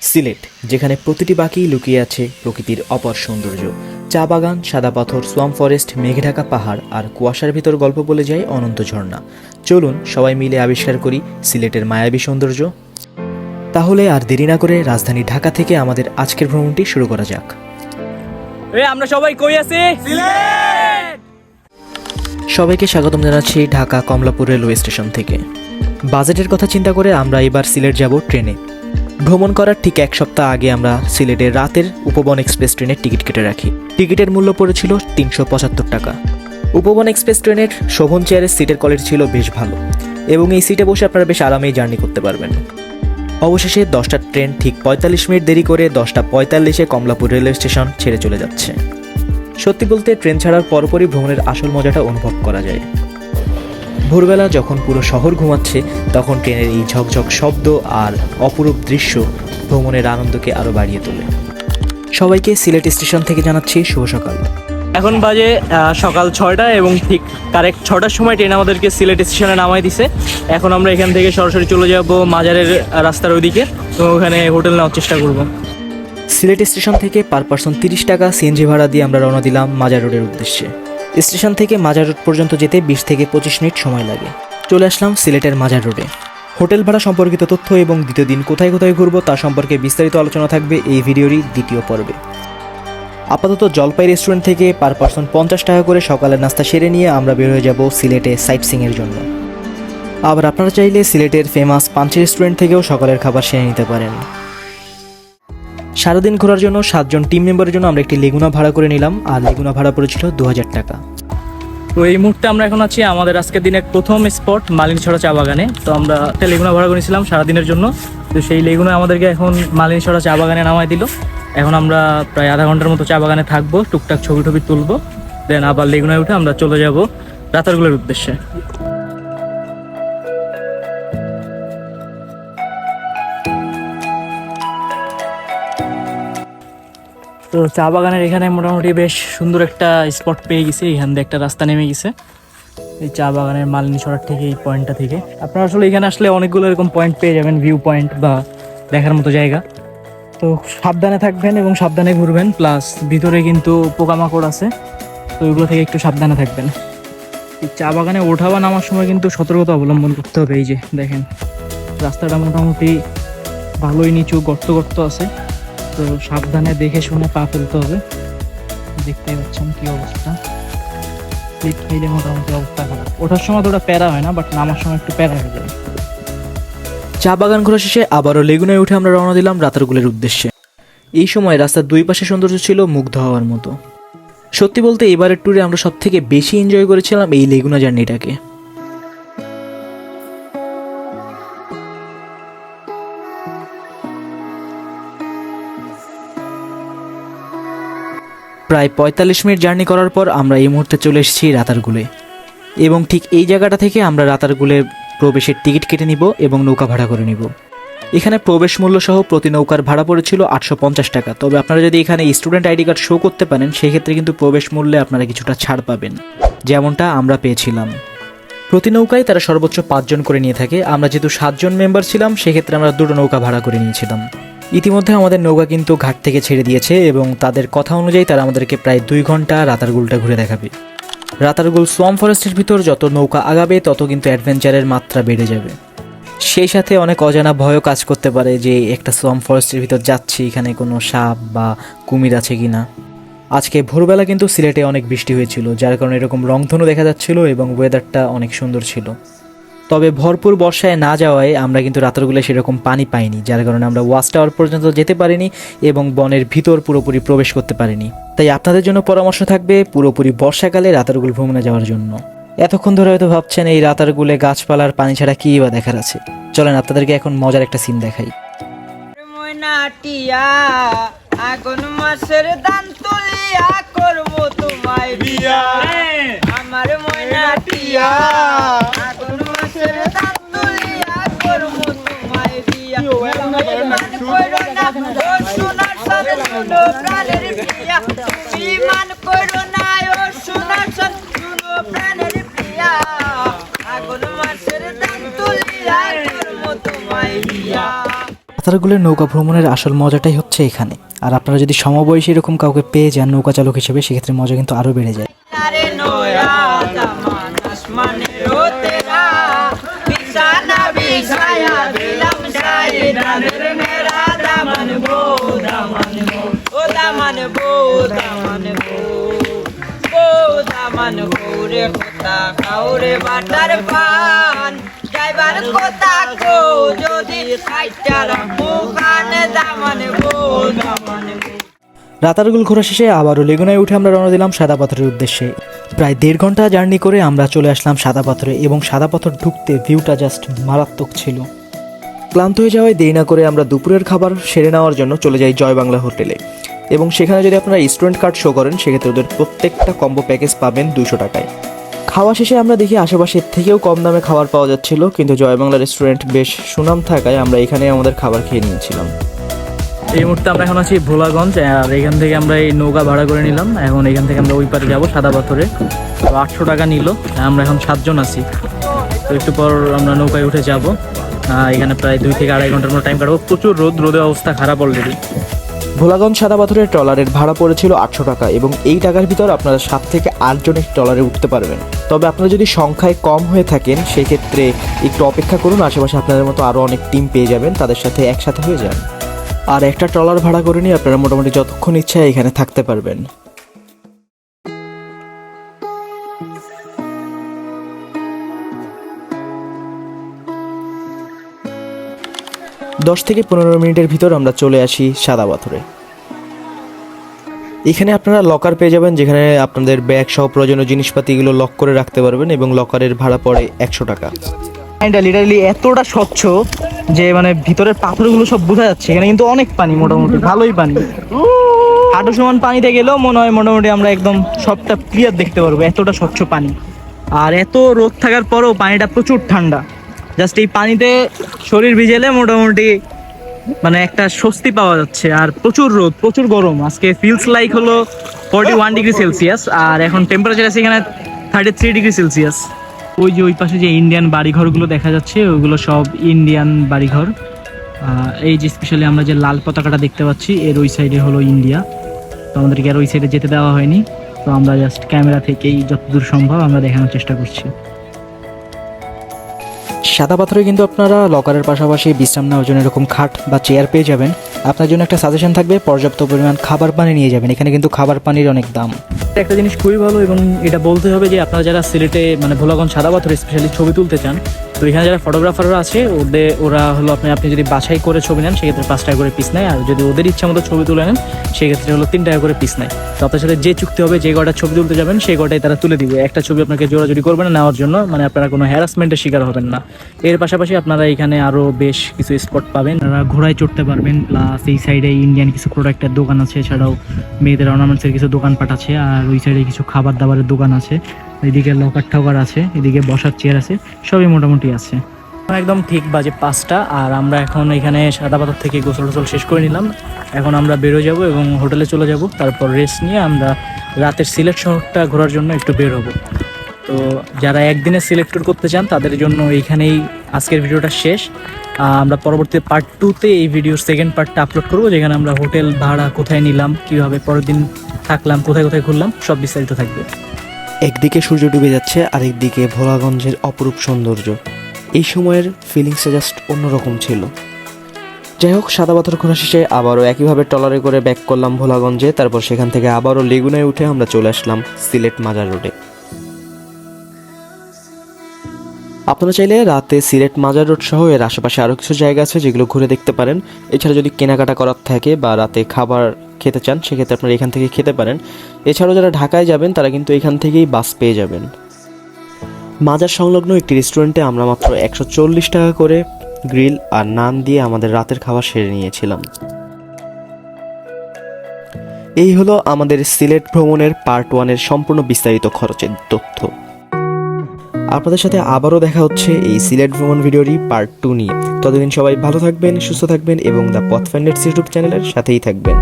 সিলেট যেখানে প্রতিটি বাকি লুকিয়ে আছে প্রকৃতির অপর সৌন্দর্য। চা বাগান সাদা পাথর সোয়াম ফরেস্ট মেঘে ঢাকা পাহাড় আর কুয়াশার ভিতর গল্প বলে যায় অনন্ত ঝর্ণা। চলুন সবাই মিলে আবিষ্কার করি সিলেটের মায়াবী সৌন্দর্য। তাহলে আর দেরি না করে রাজধানী ঢাকা থেকে আমাদের আজকের ভ্রমণটি শুরু করা যাক। এ আমরা সবাই কই আছি? সবাইকে স্বাগতম জানাচ্ছি ঢাকা কমলাপুর রেলওয়ে স্টেশন থেকে। বাজেটের কথা চিন্তা করে আমরা এবার সিলেট যাব ট্রেনে। ভ্রমণ করার ঠিক এক সপ্তাহ আগে আমরা সিলেটের রাতের উপবন এক্সপ্রেস ট্রেনের টিকিট কেটে রাখি। টিকিটের মূল্য পড়েছিল তিনশো পঁচাত্তর টাকা। উপবন এক্সপ্রেস ট্রেনের শোভন চেয়ারের সিটের কোয়ালিটি ছিল বেশ ভালো এবং এই সিটে বসে আপনারা বেশ আরামেই জার্নি করতে পারবেন। অবশেষে দশটার ট্রেন ঠিক পঁয়তাল্লিশ মিনিট দেরি করে দশটা পঁয়তাল্লিশে কমলাপুর রেলওয়ে স্টেশন ছেড়ে চলে যাচ্ছে। সত্যি বলতে ট্রেন ছাড়ার পরপরই ভ্রমণের আসল মজাটা অনুভব করা যায়। ভোরবেলা যখন পুরো শহর ঘুমাচ্ছে তখন ট্রেনের এই ঝকঝক শব্দ আর অপরূপ দৃশ্য ভ্রমণের আনন্দকে আরও বাড়িয়ে তোলে। সবাইকে সিলেট স্টেশন থেকে জানাচ্ছি শুভ সকাল। এখন বাজে সকাল ছয়টা এবং ঠিক কারেক্ট ছটার সময় ট্রেন আমাদেরকে সিলেট স্টেশনে নামাই দিছে। এখন আমরা এখান থেকে সরাসরি চলে যাব মাজারের রাস্তার ওইদিকে তো ওখানে হোটেল নেওয়ার চেষ্টা করব। সিলেট স্টেশন থেকে পার পার্সন তিরিশ টাকা সিএনজি ভাড়া দিয়ে আমরা রওনা দিলাম মাজার রোডের উদ্দেশ্যে। স্টেশন থেকে মাজার রোড পর্যন্ত যেতে বিশ থেকে পঁচিশ মিনিট সময় লাগে। চলে আসলাম সিলেটের মাজার রোডে। হোটেল ভাড়া সম্পর্কিত তথ্য এবং দ্বিতীয় দিন কোথায় কোথায় ঘুরবো তা সম্পর্কে বিস্তারিত আলোচনা থাকবে এই ভিডিওরই দ্বিতীয় পর্বে। আপাতত জলপাই রেস্টুরেন্ট থেকে পার পার্সন পঞ্চাশ টাকা করে সকালের নাস্তা সেরে নিয়ে আমরা বের হয়ে যাব সিলেটে সাইট সিংয়ের জন্য। আবার আপনারা চাইলে সিলেটের ফেমাস পাঞ্চি রেস্টুরেন্ট থেকেও সকালের খাবার সেরে নিতে পারেন। সারাদিন ঘোরার জন্য সাতজন টিম মেম্বারের জন্য আমরা একটি লেগুনা ভাড়া করে নিলাম, আর লেগুনা ভাড়া পড়েছিল দু হাজার টাকা। তো এই মুহূর্তে আমরা এখন আছি আমাদের আজকের দিনের প্রথম স্পট মালিনীছড়া চা বাগানে। তো আমরা একটা লেগুনা ভাড়া করেছিলাম সারাদিনের জন্য। তো সেই লেগুনা আমাদেরকে এখন মালিনীছড়া চা বাগানে নামাই দিল। এখন আমরা প্রায় আধা ঘণ্টার মতো চা বাগানে থাকব, টুকটাক ছবি টবি তুলবো। দেন আবার লেগুনায় উঠে আমরা চলে যাব রাতারগুলোর উদ্দেশ্যে। তো চা বাগানের এখানে মোটামুটি বেশ সুন্দর একটা স্পট পেয়ে গেছি। এখান দিয়ে একটা রাস্তা নেমে গেছে। এই চা বাগানের মালিনী সড়ক থেকে এই পয়েন্টটা থেকে। আপনারা আসলে এখানে আসলে অনেকগুলো এরকম পয়েন্ট পেয়ে যাবেন ভিউ পয়েন্ট বা দেখার মতো জায়গা। তো সাবধানে থাকবেন এবং সাবধানে ঘুরবেন প্লাস ভিতরে কিন্তু পোকামাকড় আছে। তো ওইগুলো থেকে একটু সাবধানে থাকবেন। এই চা বাগানে ওঠা বা নামার সময় কিন্তু সতর্কতা অবলম্বন করতে হবে। এই যে দেখেন, রাস্তাটা মোটামুটি ভালোই নিচু, গর্ত গর্ত আছে। তো সাবধানে দেখে শুনে পা ফেলতে হবে। দেখতে পাচ্ছেন কি অবস্থা। স্লিপ খেলে মোটামুটি অবস্থা খারাপ। ওঠার সময় তো ওটা প্যারা হয় না বাট নামার সময় একটু প্যারা হয়ে যায়। চা বাগান ঘোরা শেষে আবারও লেগুনায় উঠে আমরা রওনা দিলাম রাতারগুলের উদ্দেশ্যে। এই সময় রাস্তার দুই পাশে সৌন্দর্য ছিল মুগ্ধ হওয়ার মতো। সত্যি বলতে এবারের ট্যুরে আমরা সব থেকে বেশি এনজয় করেছিলাম এই লেগুনা জার্নিটাকে প্রায় পঁয়তাল্লিশ মিনিট জার্নি করার পর আমরা এই মুহূর্তে চলে এসেছি রাতারগুলে। এবং ঠিক এই জায়গাটা থেকে আমরা রাতারগুলে প্রবেশের টিকিট কেটে নিব এবং নৌকা ভাড়া করে নিব। এখানে প্রবেশ মূল্য সহ প্রতি নৌকার ভাড়া পড়েছিল আটশো পঞ্চাশ টাকা। তবে আপনারা যদি এখানে স্টুডেন্ট আইডি কার্ড শো করতে পারেন, সেক্ষেত্রে কিন্তু প্রবেশ মূল্যে আপনারা কিছুটা ছাড় পাবেন। যেমনটা আমরা পেয়েছিলাম। প্রতি নৌকায় তারা সর্বোচ্চ পাঁচজন করে নিয়ে থাকে। আমরা যেহেতু সাতজন মেম্বার ছিলাম, সেক্ষেত্রে আমরা দুটো নৌকা ভাড়া করে নিয়েছিলাম। ইতিমধ্যে আমাদের নৌকা কিন্তু ঘাট থেকে ছেড়ে দিয়েছে এবং তাদের কথা অনুযায়ী তারা আমাদেরকে প্রায় দুই ঘণ্টা রাতারগুলটা ঘুরে দেখাবে। রাতারগুল সোয়াম ফরেস্টের ভিতর যত নৌকা আগাবে, তত কিন্তু অ্যাডভেঞ্চারের মাত্রা বেড়ে যাবে। সেই সাথে অনেক অজানা ভয়ও কাজ করতে পারে যে একটা সোয়াম ফরেস্টের ভিতর যাচ্ছি, এখানে কোনো সাপ বা কুমির আছে কি না আজকে ভোরবেলা কিন্তু সিলেটে অনেক বৃষ্টি হয়েছিল, যার কারণে এরকম রংধনু দেখা যাচ্ছিল এবং ওয়েদারটা অনেক সুন্দর ছিল। তবে ভরপুর বর্ষায় না যাওয়ায় আমরা কিন্তু রাতারগুলে সেরকম পানি পাইনি যার কারণে আমরা ওয়াচ টাওয়ার পর্যন্ত যেতে পারিনি এবং বনের ভিতর পুরোপুরি প্রবেশ করতে পারিনি। তাই আপনাদের জন্য পরামর্শ থাকবে পুরোপুরি বর্ষাকালে রাতারগুল ভ্রমণে যাওয়ার জন্য। এতক্ষণ ধরে হয়তো ভাবছেন এই রাতারগুলে গাছপালার পানি ছাড়া কী বা দেখার আছে। চলেন আপনাদেরকে এখন মজার একটা সিন দেখাই। আগুন মাসের দান তুলিয়া করব তোমায় বিয়া। আমার ময়নাটিয়া আগুন রাতারগুলের নৌকা ভ্রমণের আসল মজাটাই হচ্ছে এখানে। আর আপনারা যদি সমবয়সী এরকম কাউকে পেয়ে যান নৌকা চালক হিসেবে, সেক্ষেত্রে মজা কিন্তু আরও বেড়ে যায়। কাউরে বাটার পান। যাইবার কোথা কো, যদি মুখানে দামান রাতারগুল ঘোরা শেষে আবারও লেগুনায় উঠে আমরা রওনা দিলাম সাদা পাথরের উদ্দেশ্যে। প্রায় দেড় ঘণ্টা জার্নি করে আমরা চলে আসলাম সাদা পাথরে এবং সাদা পাথর ঢুকতে ভিউটা জাস্ট মারাত্মক ছিল। ক্লান্ত হয়ে যাওয়ায় দেরি না করে আমরা দুপুরের খাবার সেরে নেওয়ার জন্য চলে যাই জয় বাংলা হোটেলে। এবং সেখানে যদি আপনারা স্টুডেন্ট কার্ড শো করেন, সেক্ষেত্রে ওদের প্রত্যেকটা কম্বো প্যাকেজ পাবেন দুশো টাকায়। খাওয়া শেষে আমরা দেখি আশেপাশের থেকেও কম দামে খাবার পাওয়া যাচ্ছিল কিন্তু জয় বাংলা রেস্টুরেন্ট বেশ সুনাম থাকায় আমরা এখানে আমাদের খাবার খেয়ে নিয়েছিলাম। এই মুহূর্তে আমরা এখন আছি ভোলাগঞ্জ আর এখান থেকে আমরা এই নৌকা ভাড়া করে নিলাম। এখন এখান থেকে আমরা ওই পারে যাব সাদা পাথরে। তো আটশো টাকা নিল আমরা এখন সাতজন আছি। তো একটু পর আমরা নৌকায় উঠে যাব। এখানে প্রায় দুই থেকে আড়াই ঘণ্টার মতো টাইম কাটবো। প্রচুর রোদ রোদের অবস্থা খারাপ অলরেডি ভোলাগঞ্জ সাদা পাথরের ট্রলারের ভাড়া পড়েছিল আটশো টাকা এবং এই টাকার ভিতর আপনারা সাত থেকে আটজন ট্রলারে উঠতে পারবেন। তবে আপনারা যদি সংখ্যায় কম হয়ে থাকেন, সেক্ষেত্রে একটু অপেক্ষা করুন। আশেপাশে আপনাদের মতো আরও অনেক টিম পেয়ে যাবেন, তাদের সাথে একসাথে হয়ে যান। আর একটা ট্রলার ভাড়া করে নিয়ে আপনারা মোটামুটি যতক্ষণ ইচ্ছা এখানে থাকতে পারবেন। দশ থেকে পনেরো মিনিটের ভিতর আমরা চলে আসি সাদা পাথরে এখানে আপনারা লকার পেয়ে যাবেন, যেখানে আপনাদের ব্যাগ সহ প্রয়োজনীয় জিনিসপাতিগুলো লক করে রাখতে পারবেন এবং লকারের ভাড়া পড়ে একশো টাকা। এটা লিটারালি এতটা স্বচ্ছ যে মানে ভিতরের পাথরগুলো সব বোঝা যাচ্ছে। এখানে কিন্তু অনেক পানি মোটামুটি, ভালোই পানি। হাঁটু সমান পানিতে গেলেও মনে হয় মোটামুটি আমরা একদম সবটা ক্লিয়ার দেখতে পারব, এতটা স্বচ্ছ পানি। আর এত রোদ থাকার পরেও পানিটা প্রচুর ঠান্ডা। জাস্ট এই পানিতে শরীর ভিজেলে মোটামুটি মানে একটা স্বস্তি পাওয়া যাচ্ছে, আর প্রচুর রোদ, প্রচুর গরম। আজকে ফিলস লাইক হলো ফর্টি ওয়ান ডিগ্রি সেলসিয়াস আর এখন টেম্পারেচার আছে এখানে থার্টি থ্রি ডিগ্রি সেলসিয়াস ওই যে ওই পাশে যে ইন্ডিয়ান বাড়িঘরগুলো দেখা যাচ্ছে, ওগুলো সব ইন্ডিয়ান বাড়িঘর। এই যে স্পেশালি আমরা যে লাল পতাকাটা দেখতে পাচ্ছি, এর ওই সাইডে হলো ইন্ডিয়া তো আমাদেরকে আর ওই সাইডে যেতে দেওয়া হয়নি। তো আমরা জাস্ট ক্যামেরা থেকেই যতদূর সম্ভব আমরা দেখানোর চেষ্টা করছি। সাদা পাথরে কিন্তু আপনারা লকারের পাশাপাশি বিশ্রাম নেওয়ার জন্য এরকম খাট বা চেয়ার পেয়ে যাবেন। আপনার জন্য একটা সাজেশন থাকবে, পর্যাপ্ত পরিমাণ খাবার পানি নিয়ে যাবেন। এখানে কিন্তু খাবার পানির অনেক দাম। একটা জিনিস খুবই ভালো এবং এটা বলতে হবে যে আপনারা যারা সিলেটে মানে ভোলাগঞ্জ সাদা পাথর স্পেশালি ছবি তুলতে চান তো এখানে যারা ফটোগ্রাফাররা আছে, ওদের, ওরা হলো আপনি আপনি যদি বাছাই করে ছবি নেন, সেক্ষেত্রে পাঁচ টাকা করে পিস নেয়। আর যদি ওদের ইচ্ছা মতো ছবি তুলে নেন, সেক্ষেত্রে হলো তিন টাকা করে পিস নেয়। তো আপনার সাথে যে চুক্তি হবে, যে কটা ছবি তুলতে যাবেন, সেই কটাই তারা তুলে দিবে। একটা ছবি আপনাকে জোরাজুরি করবে না নেওয়ার জন্য মানে আপনারা কোনো হ্যারাসমেন্টের শিকার হবেন না। এর পাশাপাশি আপনারা এখানে আরও বেশ কিছু স্পট পাবেন। আপনারা ঘোড়ায় চড়তে পারবেন প্লাস এই সাইডে ইন্ডিয়ান কিছু প্রোডাক্টের দোকান আছে, এছাড়াও মেয়েদের অর্নামেন্টসের কিছু দোকানপাট আছে, আর ওই সাইডে কিছু খাবার দাবারের দোকান আছে। এদিকে লকার ঠকার আছে, এদিকে বসার চেয়ার আছে, সবই মোটামুটি আছে। একদম ঠিক বাজে পাঁচটা, আর আমরা এখন এখানে সাদা পাথর থেকে গোসল টোসল শেষ করে নিলাম। এখন আমরা বেরো যাব এবং হোটেলে চলে যাব, তারপর রেস্ট নিয়ে আমরা রাতের সিলেট শহরটা ঘোরার জন্য একটু বের হব। তো যারা একদিনে সিলেক্ট করতে চান, তাদের জন্য এইখানেই আজকের ভিডিওটা শেষ। আমরা পরবর্তী পার্ট টুতে এই ভিডিওর সেকেন্ড পার্টটা আপলোড করব, যেখানে আমরা হোটেল ভাড়া কোথায় নিলাম, কীভাবে পরের দিন থাকলাম, কোথায় কোথায় ঘুরলাম, সব বিস্তারিত থাকবে। একদিকে সূর্য ডুবে যাচ্ছে আর একদিকে ভোলাগঞ্জের অপরূপ সৌন্দর্য। এই সময়ের ফিলিংসটা জাস্ট অন্যরকম ছিল। যাই হোক, সাদা পাথর খোলা শেষে আবারও একইভাবে টলারে করে ব্যাক করলাম ভোলাগঞ্জে, তারপর সেখান থেকে আবারও লেগুনায় উঠে আমরা চলে আসলাম সিলেট মাজার রোডে আপনারা চাইলে রাতে সিলেট মাজার রোড সহ এর আশেপাশে আরও কিছু জায়গা আছে যেগুলো ঘুরে দেখতে পারেন। এছাড়া যদি কেনাকাটা করার থাকে বা রাতে খাবার খেতে চান, সেক্ষেত্রে আপনারা এখান থেকে খেতে পারেন। এছাড়াও যারা ঢাকায় যাবেন, তারা কিন্তু এখান থেকেই বাস পেয়ে যাবেন। মাজার সংলগ্ন একটি রেস্টুরেন্টে আমরা মাত্র একশো চল্লিশ টাকা করে গ্রিল আর নান দিয়ে আমাদের রাতের খাবার সেরে নিয়েছিলাম। এই হলো আমাদের সিলেট ভ্রমণের পার্ট ওয়ানের সম্পূর্ণ বিস্তারিত খরচের তথ্য। আপনাদের সাথে আবারও দেখা হচ্ছে এই সিলেট ভ্রমণ ভিডিওটি পার্ট টু নিয়ে। ততদিন সবাই ভালো থাকবেন, সুস্থ থাকবেন এবং দ্য পথ ইউটিউব চ্যানেলের সাথেই থাকবেন।